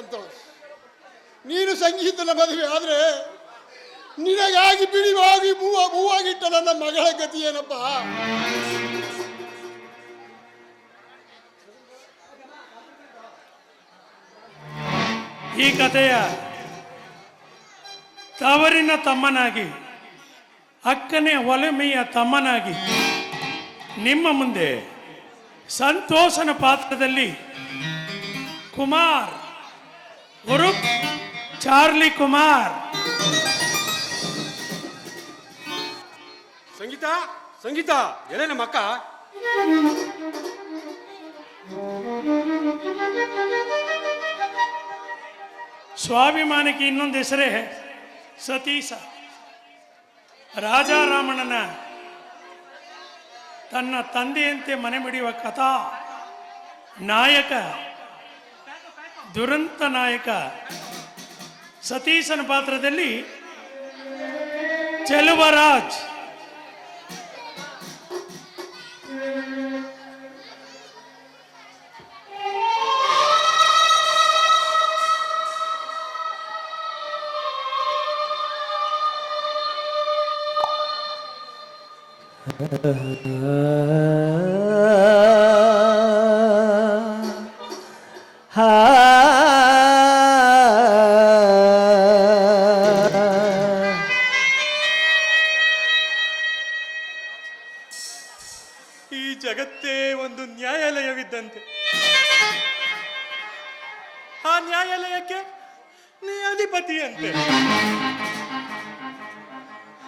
ಸಂತೋಷ್. ನೀನು ಸಂಗೀತದ ಮದುವೆ ಆದ್ರೆ ನಿನಗಾಗಿ ಬಿಡಿವಾಗಿ ಮೂವ ಮೂವಾಗಿಟ್ಟ ನನ್ನ ಮಗಳ ಗತಿ ಏನಪ್ಪ? ಈ ಕಥೆಯ ತವರಿನ ತಮ್ಮನಾಗಿ, ಅಕ್ಕನೇ ಒಲೆಮೆಯ ತಮ್ಮನಾಗಿ ನಿಮ್ಮ ಮುಂದೆ ಸಂತೋಷನ ಪಾತ್ರದಲ್ಲಿ ಕುಮಾರ್ ಉರುಪ್ ಚಾರ್ಲಿ ಕುಮಾರ್. ಸಂಗೀತ ಸಂಗೀತ ಎಲೆ ನಮ್ಮ ಅಕ್ಕ. ಸ್ವಾಭಿಮಾನಕ್ಕೆ ಇನ್ನೊಂದು ಹೆಸರೇ ಸತೀಶ. ರಾಜಾರಾಮಣ್ಣನ ತನ್ನ ತಂದೆಯಂತೆ ಮನೆ ಮಿಡಿಯುವ ಕಥಾ ನಾಯಕ ದುರಂತ ನಾಯಕ ಸತೀಶನ ಪಾತ್ರದಲ್ಲಿ ಚೆಲುವರಾಜ್.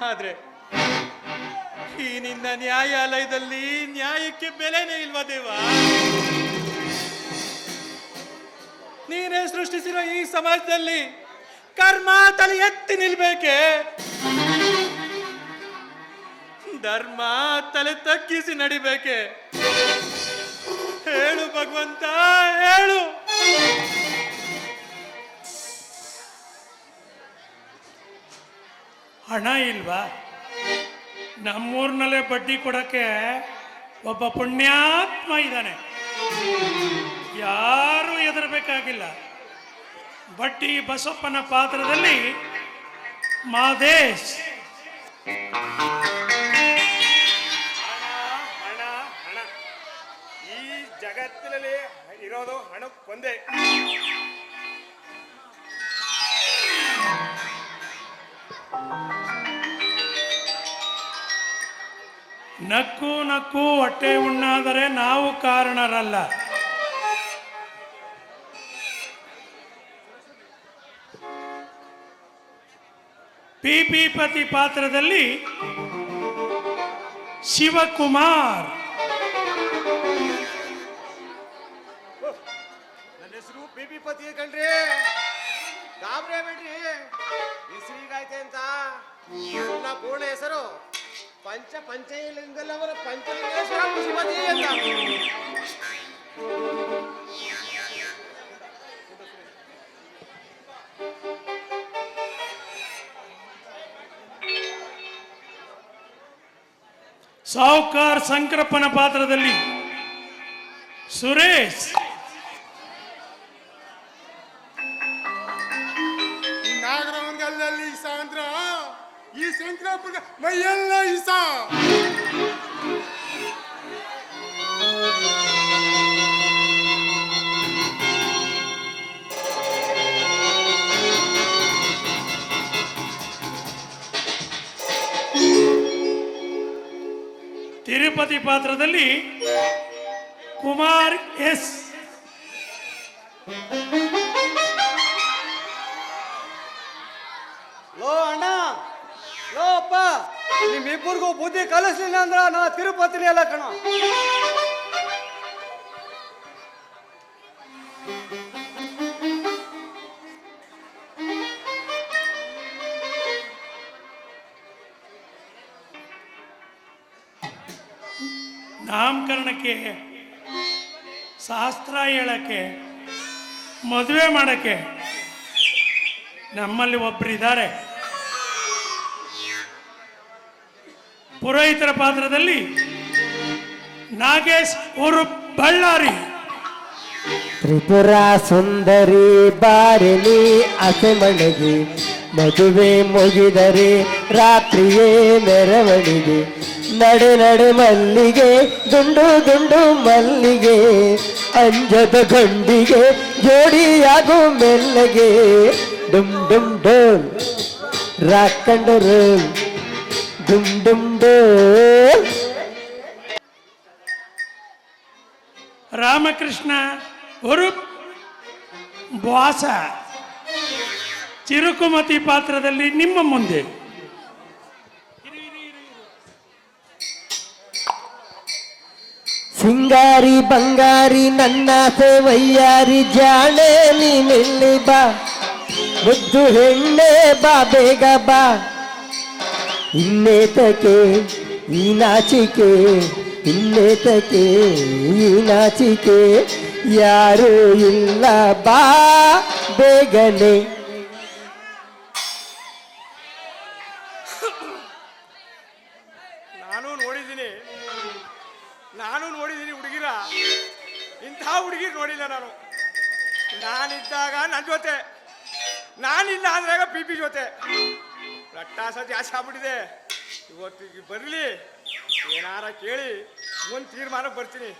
ಆದ್ರೆ ಈ ನಿನ್ನ ನ್ಯಾಯಾಲಯದಲ್ಲಿ ನ್ಯಾಯಕ್ಕೆ ಬೆಲೆನೇ ಇಲ್ವಾ ದೇವ? ನೀನೇ ಸೃಷ್ಟಿಸಿರೋ ಈ ಸಮಾಜದಲ್ಲಿ ಕರ್ಮ ತಲೆ ಎತ್ತಿ ನಿಲ್ಬೇಕೆ? ಧರ್ಮ ತಲೆ ತಗ್ಗಿಸಿ ನಡಿಬೇಕೆ? ಹೇಳು ಭಗವಂತ, ಹೇಳು. ಹಣ ಇಲ್ವಾ? ನಮ್ಮೂರಿನಲ್ಲೇ ಬಡ್ಡಿ ಕೊಡಕ್ಕೆ ಒಬ್ಬ ಪುಣ್ಯಾತ್ಮ ಇದ್ದಾನೆ. ಯಾರು ಹೆದರಬೇಕಾಗಿಲ್ಲ. ಬಡ್ಡಿ ಬಸಪ್ಪನ ಪಾತ್ರದಲ್ಲಿ ಮಾದೇಶ್. ಹಣ ಹಣ ಈ ಜಗತ್ತಿನಲ್ಲಿ ಇರೋದು ಹಣಕ್ಕೊಂದೇ. ನಕ್ಕು ನಕ್ಕು ಹೊಟ್ಟೆ ಉಣ್ಣಾದರೆ ನಾವು ಕಾರಣರಲ್ಲ. ಪಿ ಪಿ ಪತಿ ಪಾತ್ರದಲ್ಲಿ ಶಿವಕುಮಾರ್. ನನ್ನ ಹೆಸರು ಪಿ ಪತಿ ಕಣ್ರಿ. ಪೂರ್ಣ ಹೆಸರು ಪಂಚ ಪಂಚಲಿಂಗಲವರ ಪಂಚಲಿಂಗೇಶ್ವರ ಪಶುಪತಿ ಅಂತ. ಸಾವುಕಾರ್ ಸಂಕ್ರಪ್ಪನ ಪಾತ್ರದಲ್ಲಿ ಸುರೇಶ್. ಈ ಶಂಕರಪ್ಪನ ಮೈಯೆಲ್ಲ ಇಸ ತಿರುಪತಿ ಪಾತ್ರದಲ್ಲಿ ಕುಮಾರ್ ಎಸ್. ನಿಮ್ಮಿಬ್ಬರಿಗೂ ಬುದ್ಧಿ ಕಲಿಸ್ಲಿಲ್ಲ ಅಂದ್ರ ನಾ ತಿರುಪತಿ ಅಲ್ಲ ಕಣ. ನಾಮಕರಣಕ್ಕೆ, ಶಾಸ್ತ್ರ ಹೇಳಕ್ಕೆ, ಮದುವೆ ಮಾಡಕ್ಕೆ ನಮ್ಮಲ್ಲಿ ಒಬ್ಬರಿದ್ದಾರೆ ಪುರೋಹಿತರ ಪಾತ್ರದಲ್ಲಿ ನಾಗೇಶ್ ಊರು ಬಳ್ಳಾರಿ. ತ್ರಿಪುರ ಸುಂದರಿ ಬಾರಿಲಿ ಅಸೆ ಮಣಗಿ, ಮದುವೆ ಮುಗಿದರೆ ರಾತ್ರಿಯೇ ಮೆರವಣಿಗೆ, ನಡೆ ನಡೆ ಮಲ್ಲಿಗೆ, ದುಂಡು ದುಂಡು ಮಲ್ಲಿಗೆ, ಅಂಜದ ಗಂಡಿಗೆ ಜೋಡಿಯಾಗು ಮೆಲ್ಲಗೆ ಡುಮ್ ಡುಮ್ ಡೋಲ್ ರಾಕಂಡ ರೋಲ್ ಡುಮ್ ಡುಮ್ ಡೋಲ್ ರಾಮಕೃಷ್ಣ ಒರು ವಾಸ ಚಿರುಕುಮತಿ ಪಾತ್ರದಲ್ಲಿ ನಿಮ್ಮ ಮುಂದೆ. ಸಿಂಗಾರಿ ಬಂಗಾರಿ ನನ್ನ ವಯ್ಯಾರಿ ಜಾಣೆ ನೀನಿಲ್ಲಿ ಬಾ. ಮುದ್ದು ಹೆಣ್ಣೆ ಬಾ ಬೇಗ ಬಾ. ಇನ್ನೇತಕ್ಕೆ ಈ ನಾಚಿಕೆ ಇನ್ನೇತಕ್ಕೆ ಈ ನಾಚಿಕೆ ಯಾರೂ ಇಲ್ಲ ಬಾ ಬೇಗನೆ. ನಾನು ನೋಡಿದ್ದೀನಿ. ನಾನು ನೋಡಿದ್ದೀನಿ ಹುಡುಗಿರ. ಇಂಥ ಹುಡುಗಿ ನೋಡಿಲ್ಲ ನಾನು. ನಾನಿದ್ದಾಗ ನನ್ನ ಜೊತೆ. ನಾನಿಲ್ಲ ಅಂದ್ರಾಗ ಪಿ ಪಿ ಜೊತೆ. ರಟ್ಟಾಸ ಜಾಸ್ತಿ ಆಗ್ಬಿಟ್ಟಿದೆ. ಇವತ್ತಿಗೆ ಬರಲಿ. ಏನಾರ ಕೇಳಿ. ಒಂದು ತೀರ್ಮಾನ ಬರ್ತೀನಿ.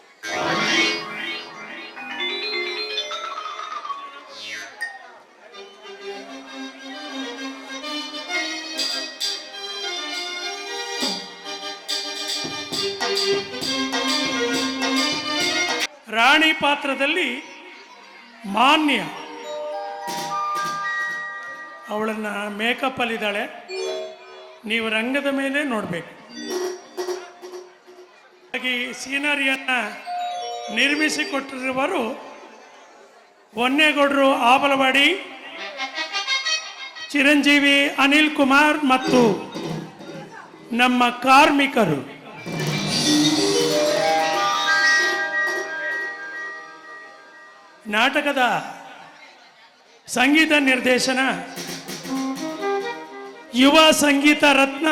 ರಾಣಿ ಪಾತ್ರದಲ್ಲಿ ಮಾನ್ಯ ಅವಳನ್ನ ಮೇಕಪ್ ಅಲ್ಲಿದ್ದಾಳೆ. ನೀವು ರಂಗದ ಮೇಲೆ ನೋಡಬೇಕು. ಹಾಗಾಗಿ ಸೀನರಿಯನ್ನು ನಿರ್ಮಿಸಿಕೊಟ್ಟಿರುವರು ಹೊನ್ನೇಗೌಡರು, ಆಬಲವಾಡಿ, ಚಿರಂಜೀವಿ, ಅನಿಲ್ ಕುಮಾರ್ ಮತ್ತು ನಮ್ಮ ಕಾರ್ಮಿಕರು. ನಾಟಕದ ಸಂಗೀತ ನಿರ್ದೇಶನ ಯುವ ಸಂಗೀತ ರತ್ನ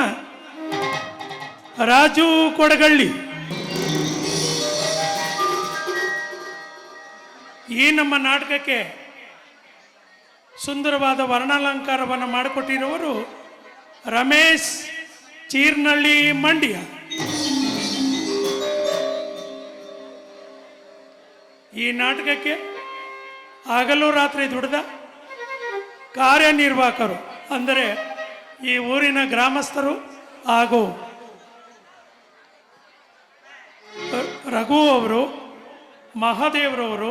ರಾಜು ಕೊಡಗಳ್ಳಿ. ಈ ನಮ್ಮ ನಾಟಕಕ್ಕೆ ಸುಂದರವಾದ ವರ್ಣಾಲಂಕಾರವನ್ನು ಮಾಡಿಕೊಟ್ಟಿರುವವರು ರಮೇಶ್ ಚೀರ್ನಳ್ಳಿ ಮಂಡ್ಯ. ಈ ನಾಟಕಕ್ಕೆ ಹಗಲು ರಾತ್ರಿ ದುಡಿದ ಕಾರ್ಯನಿರ್ವಾಹಕರು, ಅಂದರೆ ಈ ಊರಿನ ಗ್ರಾಮಸ್ಥರು ಹಾಗೂ ರಘು ಅವರು, ಮಹಾದೇವ್ರವರು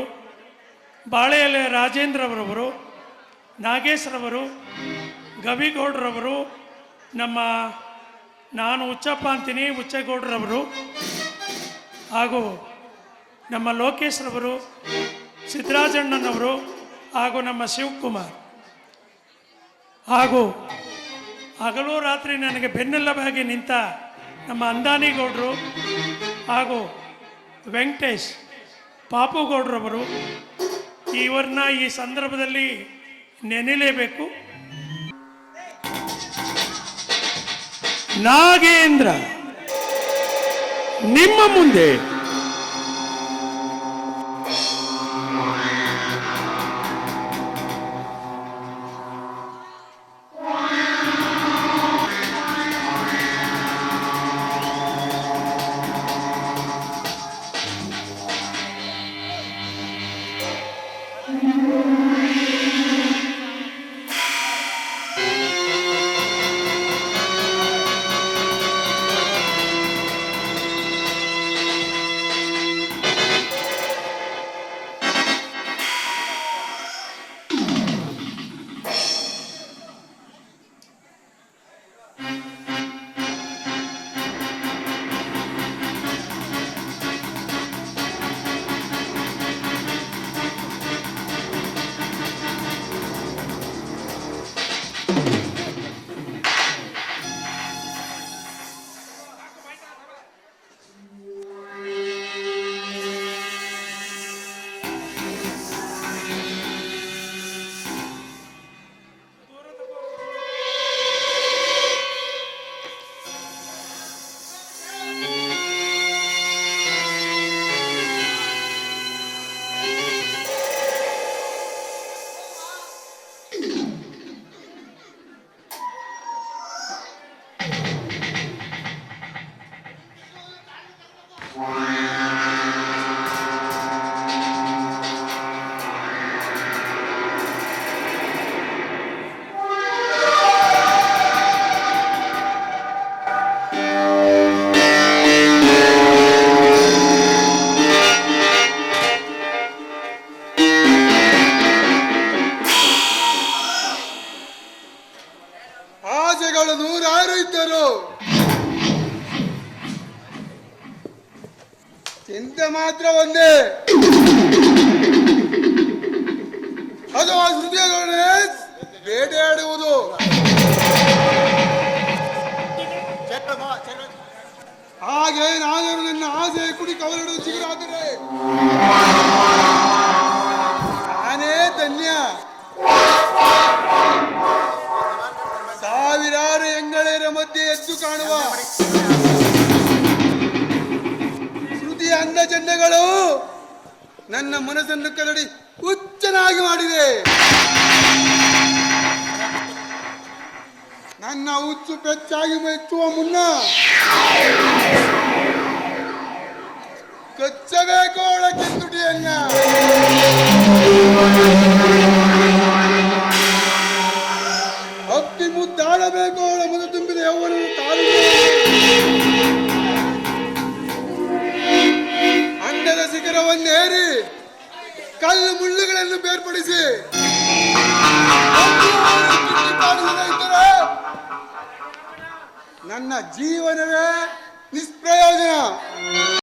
ಬಾಳೆಯಲೆ ರಾಜೇಂದ್ರವರವರು, ನಾಗೇಶ್ರವರು, ಗವಿಗೌಡ್ರವರು, ನಮ್ಮ ನಾನು ಉಚ್ಚಪ್ಪ ಅಂತೀನಿ, ಹುಚ್ಚೇಗೌಡ್ರವರು ಹಾಗೂ ನಮ್ಮ ಲೋಕೇಶ್ರವರು, ಸಿದ್ದರಾಜಣ್ಣನವರು ಹಾಗೂ ನಮ್ಮ ಶಿವಕುಮಾರ್ ಹಾಗೂ ಹಗಲು ರಾತ್ರಿ ನನಗೆ ಬೆನ್ನೆಲ್ಲವಾಗಿ ನಿಂತ ನಮ್ಮ ಅಂದಾನಿಗೌಡರು ಹಾಗೂ ವೆಂಕಟೇಶ್ ಪಾಪುಗೌಡ್ರವರು ಇವರನ್ನ ಈ ಸಂದರ್ಭದಲ್ಲಿ ನೆನೆಯಲೇಬೇಕು ನಾಗೇಂದ್ರ, ನಿಮ್ಮ ಮುಂದೆ ಮಾತ್ರ ಒಂದೇ. ಅದು ಆ ಹೃದಯದೊಡನೆ ಬೇಟೆಯಾಡುವುದು. ಹಾಗೆ ನಾನು ನನ್ನ ಆಸೆ ಕುಡಿ ಕವರಡು ಚಿಗುರಾದರೆ. ನಾನೇ ಧನ್ಯ. ಸಾವಿರಾರು ಎಂಗಳೇರ ಮಧ್ಯೆ ಎದ್ದು ಕಾಣುವ. ಶ್ರುತಿಯ ಜನ್ನೆಗಳು ನನ್ನ ಮನಸ್ಸನ್ನು ಕದಡಿ ಹುಚ್ಚನಾಗಿ ಮಾಡಿದೆ. ನನ್ನ ಹುಚ್ಚು ಪೆಚ್ಚಾಗಿ ಮೆಚ್ಚುವ ಮುನ್ನ ಕಚ್ಚಬೇಕು ಅವಳ ಕಿಂದುಟಿಯನ್ನ ಹತ್ತಿ ಮುದ್ದಾಡಬೇಕು ಅವಳ ಮುದ ತುಂಬಿದ ಯೌವನ ಕಾಲು ಬೇರ್ಪಡಿಸಿ. ನನ್ನ ಜೀವನವೇ ನಿಷ್ಪ್ರಯೋಜನ.